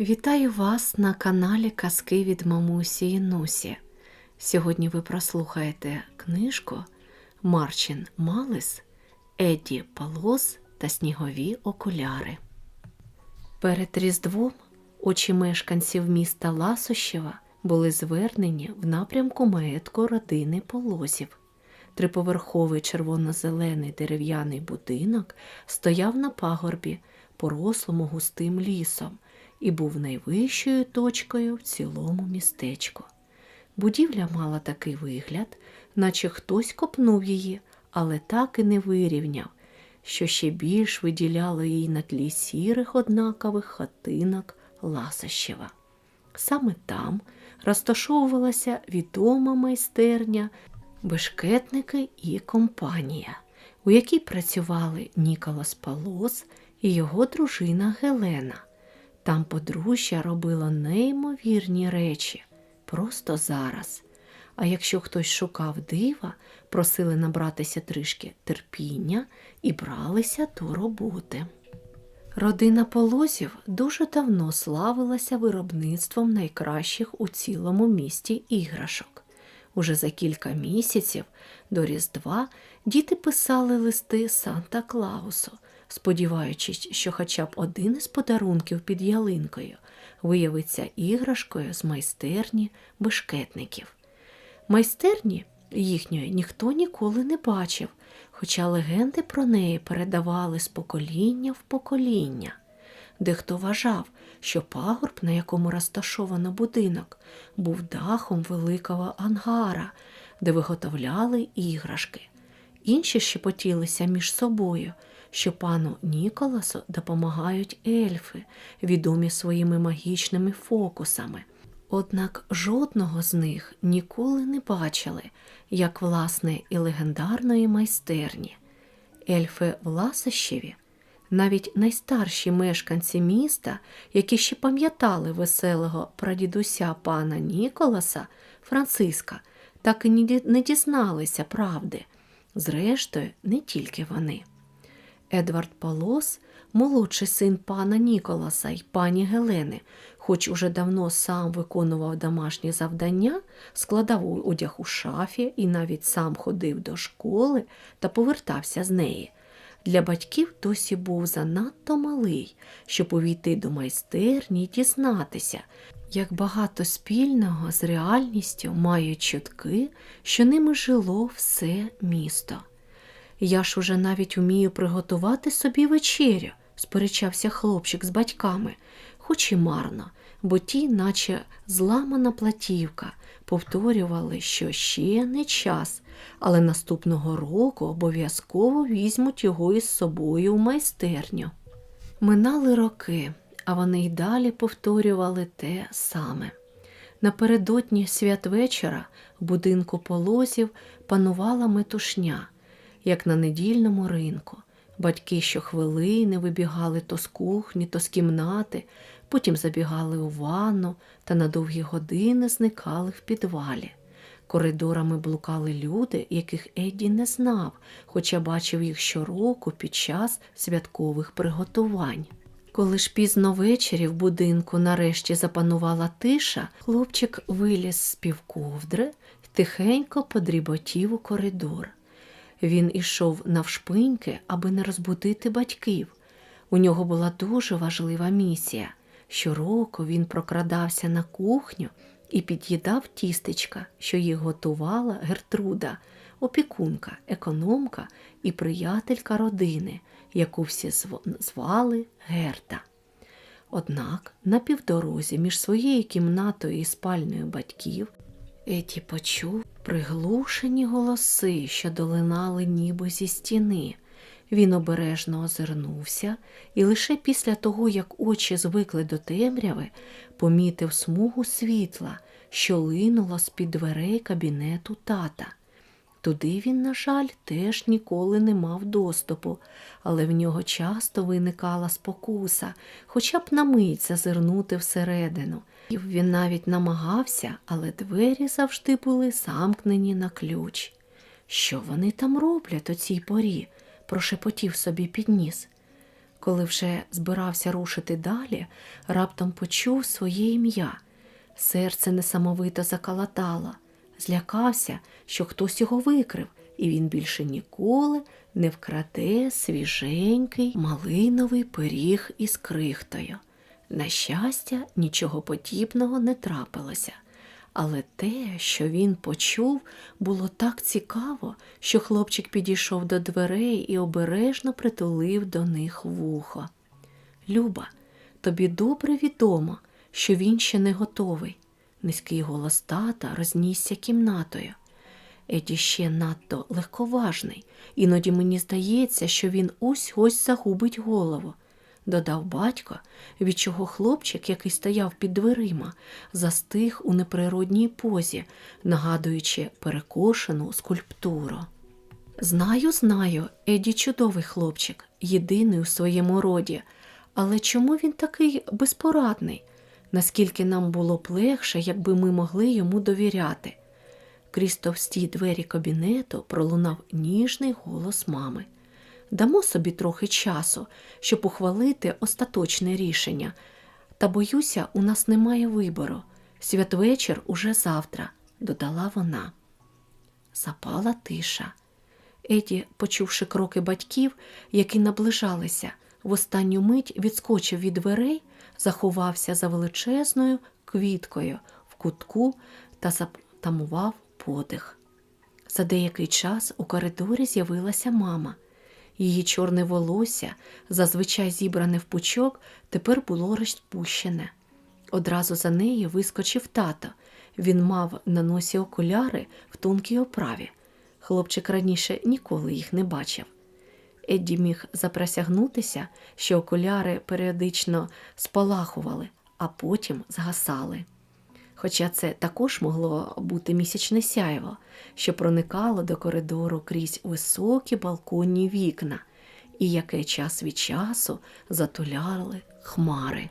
Вітаю вас на каналі Казки від Мамусі і Нусі. Сьогодні ви прослухаєте книжку Марчин Малис, Едді Палос та Снігові окуляри. Перед Різдвом очі мешканців міста Ласощева були звернені в напрямку маєтку родини Полозів. Триповерховий червоно-зелений дерев'яний будинок стояв на пагорбі, порослому густим лісом, і був найвищою точкою в цілому містечку. Будівля мала такий вигляд, наче хтось копнув її, але так і не вирівняв, що ще більш виділяло її на тлі сірих однакових хатинок Ласощева. Саме там розташовувалася відома майстерня Бешкетники і компанія, у якій працювали Ніколас Палос і його дружина Гелена. Там подружжя робило неймовірні речі просто зараз. А якщо хтось шукав дива, просили набратися трішки терпіння і бралися до роботи. Родина Полозів дуже давно славилася виробництвом найкращих у цілому місті іграшок. Уже за кілька місяців до Різдва діти писали листи Санта Клаусу, сподіваючись, що хоча б один із подарунків під ялинкою виявиться іграшкою з майстерні бешкетників. Майстерні їхньої ніхто ніколи не бачив, хоча легенди про неї передавали з покоління в покоління. Дехто вважав, що пагорб, на якому розташовано будинок, був дахом великого ангара, де виготовляли іграшки. Інші шепотілися між собою, що пану Ніколасу допомагають ельфи, відомі своїми магічними фокусами. Однак жодного з них ніколи не бачили, як власне і легендарної майстерні. Ельфи в Ласощеві навіть найстарші мешканці міста, які ще пам'ятали веселого прадідуся пана Ніколаса Франциска, так і не дізналися правди. Зрештою, не тільки вони. Едвард Полос, молодший син пана Ніколаса й пані Гелени, хоч уже давно сам виконував домашні завдання, складав одяг у шафі і навіть сам ходив до школи та повертався з неї. Для батьків досі був занадто малий, щоб увійти до майстерні й дізнатися, як багато спільного з реальністю мають чутки, що ними жило все місто. Я ж уже навіть умію приготувати собі вечерю, сперечався хлопчик з батьками, хоч і марно, бо ті, наче зламана платівка, повторювали, що ще не час, але наступного року обов'язково візьмуть його із собою в майстерню. Минали роки, а вони й далі повторювали те саме. Напередодні святвечора в будинку полозів панувала метушня, як на недільному ринку. Батьки щохвилини вибігали то з кухні, то з кімнати, потім забігали у ванну та на довгі години зникали в підвалі. Коридорами блукали люди, яких Едді не знав, хоча бачив їх щороку під час святкових приготувань. Коли ж пізно ввечері в будинку нарешті запанувала тиша, хлопчик виліз з півковдри й тихенько подріботів у коридор. Він ішов навшпиньки, аби не розбудити батьків. У нього була дуже важлива місія. Щороку він прокрадався на кухню і під'їдав тістечка, що їх готувала Гертруда, опікунка, економка і приятелька родини, яку всі звали Герта. Однак на півдорозі між своєю кімнатою і спальнею батьків Еті почув приглушені голоси, що долинали ніби зі стіни. Він обережно озирнувся і лише після того, як очі звикли до темряви, помітив смугу світла, що линула з-під дверей кабінету тата. Туди він, на жаль, теж ніколи не мав доступу, але в нього часто виникала спокуса, хоча б на мить зазирнути всередину. І Він навіть намагався, але двері завжди були замкнені на ключ. Що вони там роблять о цій порі? прошепотів собі підніс. Коли вже збирався рушити далі, раптом почув своє ім'я. Серце несамовито закалатало, злякався, що хтось його викрив, і він більше ніколи не вкраде свіженький малиновий пиріг із крихтою. На щастя, нічого подібного не трапилося. Але те, що він почув, було так цікаво, що хлопчик підійшов до дверей і обережно притулив до них вухо. Люба, тобі добре відомо, що він ще не готовий. Низький голос тата рознісся кімнатою. Еді ще надто легковажний, іноді мені здається, що він ось ось загубить голову, додав батько, від чого хлопчик, який стояв під дверима, застиг у неприродній позі, нагадуючи перекошену скульптуру. Знаю, знаю, Еді чудовий хлопчик, єдиний у своєму роді, але чому він такий безпорадний? Наскільки нам було б легше, якби ми могли йому довіряти? Крізь товсті двері кабінету пролунав ніжний голос мами. Дамо собі трохи часу, щоб ухвалити остаточне рішення. Та боюся, у нас немає вибору. Святвечір уже завтра, додала вона. Запала тиша. Еді, почувши кроки батьків, які наближалися, в останню мить відскочив від дверей, заховався за величезною квіткою в кутку та затамував подих. За деякий час у коридорі з'явилася мама. Її чорне волосся, зазвичай зібране в пучок, тепер було розпущене. Одразу за нею вискочив тато. Він мав на носі окуляри в тонкій оправі. Хлопчик раніше ніколи їх не бачив. Едді міг заприсягнутися, що окуляри періодично спалахували, а потім згасали. Хоча це також могло бути місячне сяйво, що проникало до коридору крізь високі балконні вікна, і яке час від часу затуляли хмари.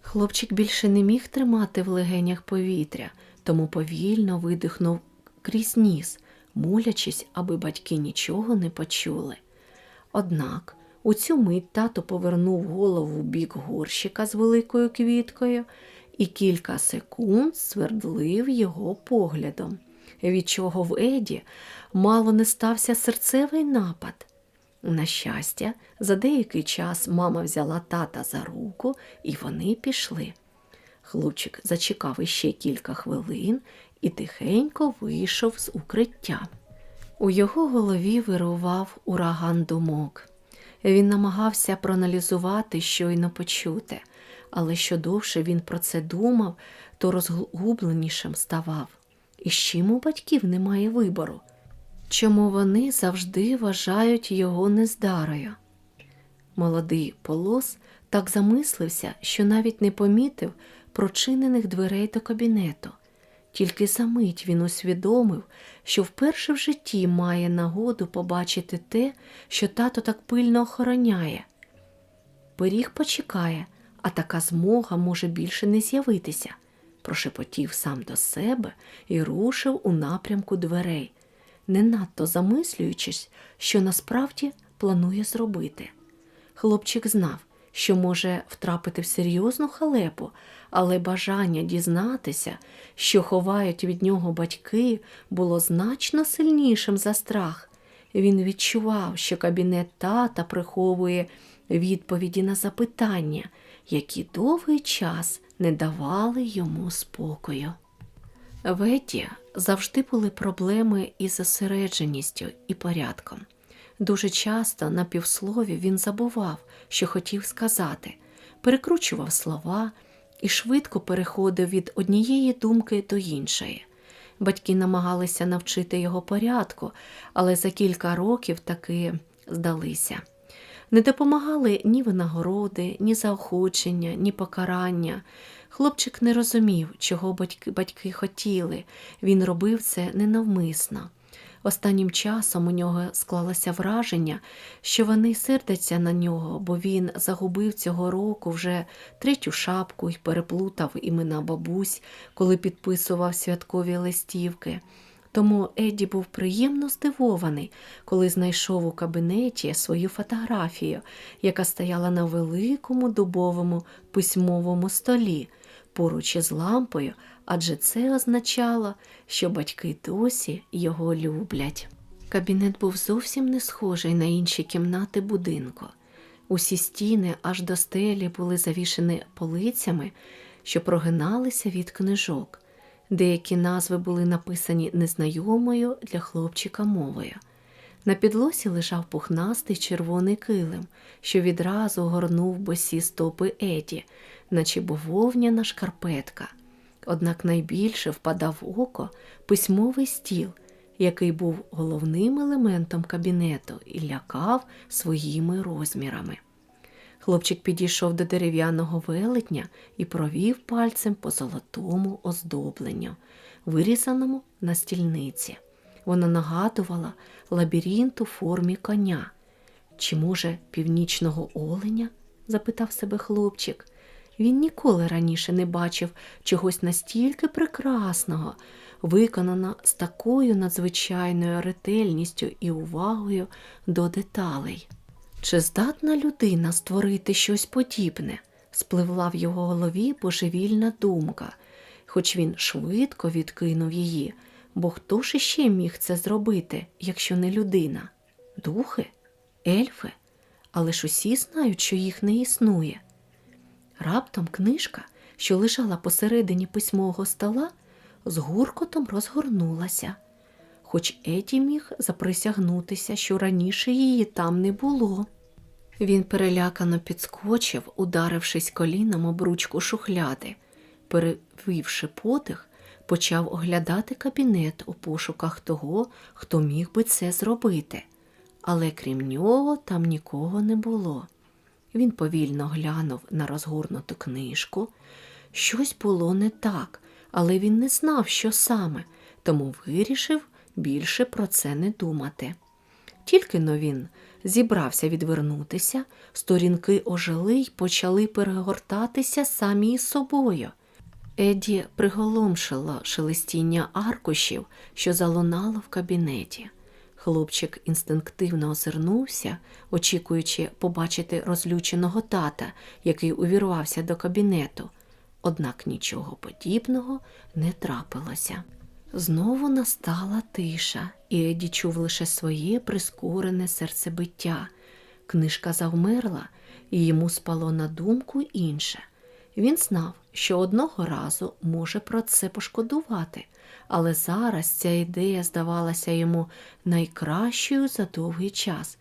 Хлопчик більше не міг тримати в легенях повітря, тому повільно видихнув крізь ніс, молячись, аби батьки нічого не почули. Однак у цю мить тато повернув голову в бік горщика з великою квіткою і кілька секунд свердлив його поглядом, від чого в Еді мало не стався серцевий напад. На щастя, за деякий час мама взяла тата за руку, і вони пішли. Хлопчик зачекав іще кілька хвилин і тихенько вийшов з укриття. У його голові вирував ураган думок. Він намагався проаналізувати щойно почуте, але що довше він про це думав, то розгубленішим ставав. І з чим у батьків немає вибору? Чому вони завжди вважають його нездарою? Молодий полос так замислився, що навіть не помітив прочинених дверей до кабінету. Тільки за мить він усвідомив, що вперше в житті має нагоду побачити те, що тато так пильно охороняє. Пиріг почекає, а така змога може більше не з'явитися, прошепотів сам до себе і рушив у напрямку дверей, не надто замислюючись, що насправді планує зробити. Хлопчик знав, що може втрапити в серйозну халепу, але бажання дізнатися, що ховають від нього батьки, було значно сильнішим за страх. Він відчував, що кабінет тата приховує відповіді на запитання, які довгий час не давали йому спокою. В Еті завжди були проблеми із зосередженістю і порядком. Дуже часто на півслові він забував, що хотів сказати, перекручував слова і швидко переходив від однієї думки до іншої. Батьки намагалися навчити його порядку, але за кілька років таки здалися. Не допомагали ні винагороди, ні заохочення, ні покарання. Хлопчик не розумів, чого батьки, батьки хотіли. Він робив це ненавмисно. Останнім часом у нього склалося враження, що вони сердяться на нього, бо він загубив цього року вже третю шапку і переплутав імена бабусь, коли підписував святкові листівки. Тому Едді був приємно здивований, коли знайшов у кабінеті свою фотографію, яка стояла на великому дубовому письмовому столі поруч із лампою, адже це означало, що батьки досі його люблять. Кабінет був зовсім не схожий на інші кімнати будинку. Усі стіни аж до стелі були завішені полицями, що прогиналися від книжок. Деякі назви були написані незнайомою для хлопчика мовою. На підлосі лежав пухнастий червоний килим, що відразу горнув босі стопи Еді, наче бововняна шкарпетка. Однак найбільше впадав в око письмовий стіл, який був головним елементом кабінету і лякав своїми розмірами. Хлопчик підійшов до дерев'яного велетня і провів пальцем по золотому оздобленню, вирізаному на стільниці. Вона нагадувала лабіринт у формі коня. Чи, може, північного оленя? запитав себе хлопчик. Він ніколи раніше не бачив чогось настільки прекрасного, виконано з такою надзвичайною ретельністю і увагою до деталей. Чи здатна людина створити щось подібне? спливла в його голові божевільна думка, хоч він швидко відкинув її, бо хто ж іще міг це зробити, якщо не людина? Духи? Ельфи? Але ж усі знають, що їх не існує. Раптом книжка, що лежала посередині письмового стола, з гуркотом розгорнулася, хоч Еді міг заприсягнутися, що раніше її там не було. Він перелякано підскочив, ударившись коліном об ручку шухляди. Перевівши подих, почав оглядати кабінет у пошуках того, хто міг би це зробити. Але крім нього там нікого не було. Він повільно глянув на розгорнуту книжку. Щось було не так, але він не знав, що саме, тому вирішив більше про це не думати. Тільки но він зібрався відвернутися, сторінки ожили й почали перегортатися самі собою. Еді приголомшило шелестіння аркушів, що залунало в кабінеті. Хлопчик інстинктивно озирнувся, очікуючи побачити розлюченого тата, який увірвався до кабінету. Однак нічого подібного не трапилося. Знову настала тиша, і Еді чув лише своє прискорене серцебиття. Книжка завмерла, і йому спало на думку інше. Він знав, що одного разу може про це пошкодувати, але зараз ця ідея здавалася йому найкращою за довгий час,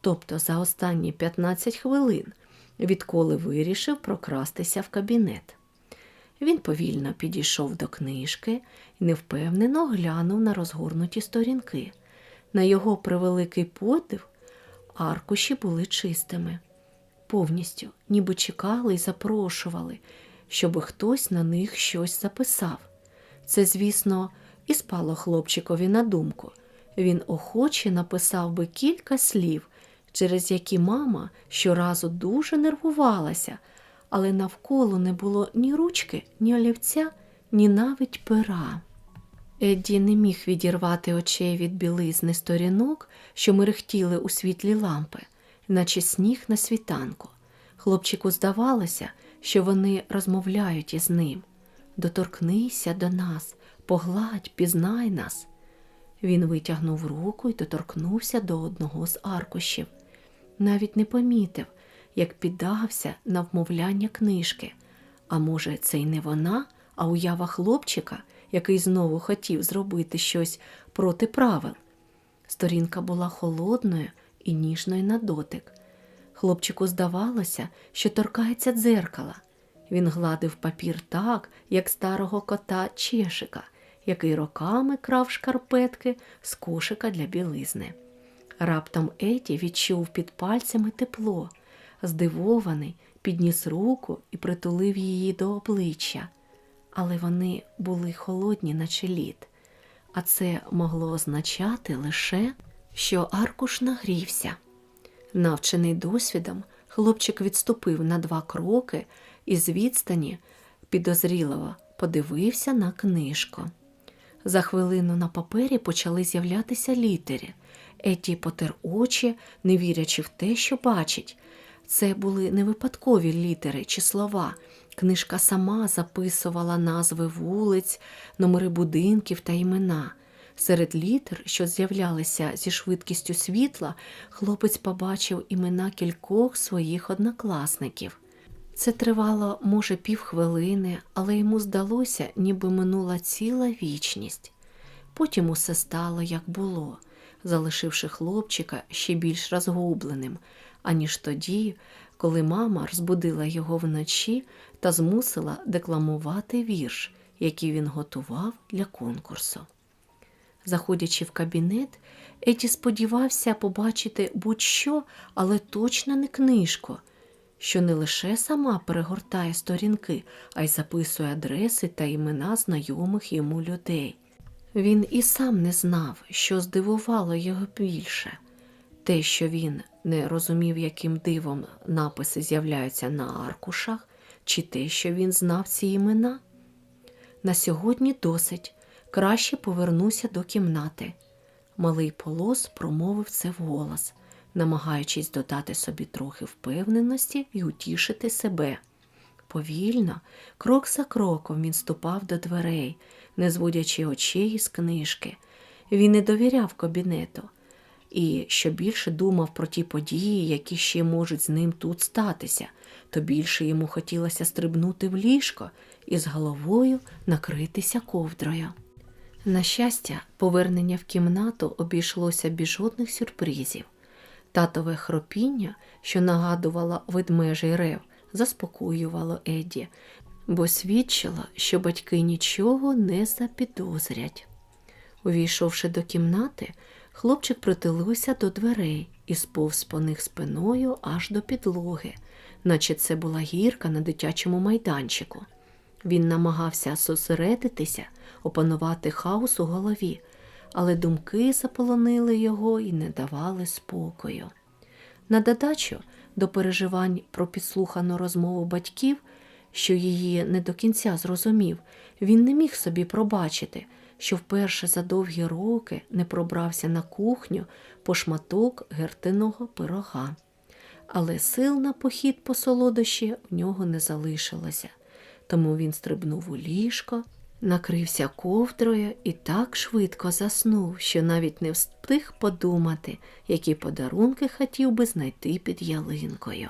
тобто за останні 15 хвилин, відколи вирішив прокрастися в кабінет. Він повільно підійшов до книжки і невпевнено глянув на розгорнуті сторінки. На його превеликий подив аркуші були чистими, повністю, ніби чекали і запрошували, щоби хтось на них щось записав. Це, звісно, і спало хлопчикові на думку. Він охоче написав би кілька слів, через які мама щоразу дуже нервувалася, але навколо не було ні ручки, ні олівця, ні навіть пера. Едді не міг відірвати очей від білизни сторінок, що мерехтіли у світлі лампи, наче сніг на світанку. Хлопчику здавалося, що вони розмовляють із ним. Доторкнися до нас, погладь, пізнай нас. Він витягнув руку і доторкнувся до одного з аркушів. Навіть не помітив, як піддався на вмовляння книжки. А може, це й не вона, а уява хлопчика, який знову хотів зробити щось проти правил. Сторінка була холодною і ніжною на дотик. Хлопчику здавалося, що торкається дзеркала. Він гладив папір так, як старого кота Чешика, який роками крав шкарпетки з кошика для білизни. Раптом Еті відчув під пальцями тепло, здивований, підніс руку і притулив її до обличчя, але вони були холодні, наче лід. А це могло означати лише, що аркуш нагрівся. Навчений досвідом, хлопчик відступив на два кроки і з відстані підозріливо подивився на книжку. За хвилину на папері почали з'являтися літери. Еті потер очі, не вірячи в те, що бачить. Це були не випадкові літери чи слова. Книжка сама записувала назви вулиць, номери будинків та імена. Серед літер, що з'являлися зі швидкістю світла, хлопець побачив імена кількох своїх однокласників. Це тривало, може, півхвилини, але йому здалося, ніби минула ціла вічність. Потім усе стало, як було, залишивши хлопчика ще більш розгубленим, аніж тоді, коли мама розбудила його вночі та змусила декламувати вірш, який він готував для конкурсу. Заходячи в кабінет, Еті сподівався побачити будь-що, але точно не книжку, що не лише сама перегортає сторінки, а й записує адреси та імена знайомих йому людей. Він і сам не знав, що здивувало його більше те, що він не розумів, яким дивом написи з'являються на аркушах, чи те, що він знав ці імена. На сьогодні досить. Краще повернуся до кімнати. Малий полос промовив це вголос, намагаючись додати собі трохи впевненості і утішити себе. Повільно, крок за кроком він ступав до дверей, не зводячи очей із книжки. Він не довіряв кабінету і що більше думав про ті події, які ще можуть з ним тут статися, то більше йому хотілося стрибнути в ліжко і з головою накритися ковдрою. На щастя, повернення в кімнату обійшлося без жодних сюрпризів. Татове хропіння, що нагадувало ведмежий рев, заспокоювало Еді, бо свідчило, що батьки нічого не запідозрять. Увійшовши до кімнати, хлопчик притулився до дверей і сповз по них спиною аж до підлоги, наче це була гірка на дитячому майданчику. Він намагався зосередитися, опанувати хаос у голові, але думки заполонили його і не давали спокою. На додачу до переживань про підслухану розмову батьків, що її не до кінця зрозумів, він не міг собі пробачити, що вперше за довгі роки не пробрався на кухню по шматок гертиного пирога. Але сил на похід по солодощі в нього не залишилося тому він стрибнув у ліжко, накрився ковдрою і так швидко заснув, що навіть не встиг подумати, які подарунки хотів би знайти під ялинкою.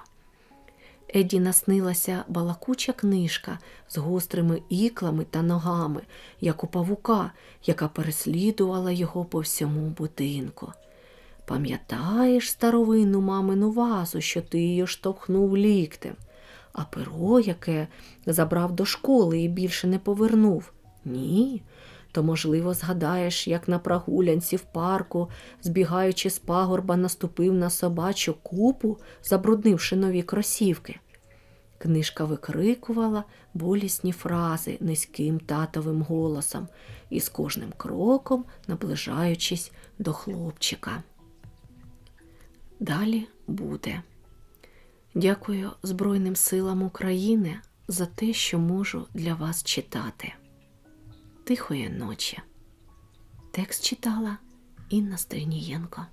Еді наснилася балакуча книжка з гострими іклами та ногами, як у павука, яка переслідувала його по всьому будинку. Пам'ятаєш старовинну мамину вазу, що ти її штовхнув ліктем? А перо, яке забрав до школи і більше не повернув? Ні. То, можливо, згадаєш, як на прогулянці в парку, збігаючи з пагорба, наступив на собачу купу, забруднивши нові кросівки. Книжка викрикувала болісні фрази низьким татовим голосом і з кожним кроком наближаючись до хлопчика. Далі буде. Дякую Збройним силам України за те, що можу для вас читати. Тихої ночі. Текст читала Інна Стринієнко.